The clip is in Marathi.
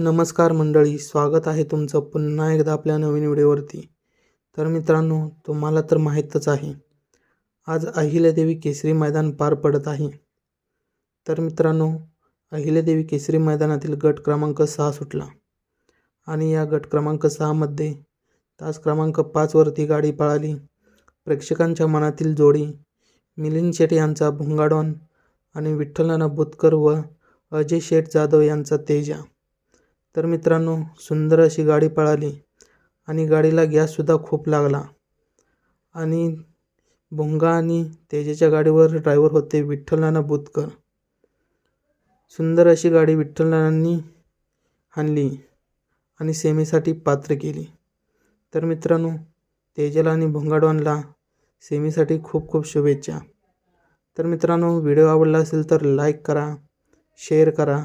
नमस्कार मंडळी स्वागत आहे तुमचं पुन्हा एकदा आपल्या नवीन व्हिडिओवरती. तर मित्रांनो तुम्हाला तर माहीतच आहे आज अहिल्यादेवी केसरी मैदान पार पडत आहे. तर मित्रांनो अहिल्यादेवी केसरी मैदानातील गट क्रमांक सहा सुटला आणि या गट क्रमांक सहामध्ये तास क्रमांक पाचवरती गाडी पळाली. प्रेक्षकांच्या मनातील जोडी मिलिंद शेट यांचा भुंगाडॉन आणि विठ्ठलनाना बुतकर व अजय शेठ जाधव यांचा तेजा. तर मित्रांनो सुंदर अशी गाडी पळाली आणि गाडीला गॅससुद्धा खूप लागला. आणि भुंगा आणि तेजेच्या गाडीवर ड्रायव्हर होते विठ्ठलनाना बुतकर. सुंदर अशी गाडी विठ्ठलनानांनी आणली आणि सेमीसाठी पात्र केली. तर मित्रांनो तेजाला आणि भुंगाडवानला सेमीसाठी खूप खूप शुभेच्छा. तर मित्रांनो व्हिडिओ आवडला असेल तर लाईक करा शेअर करा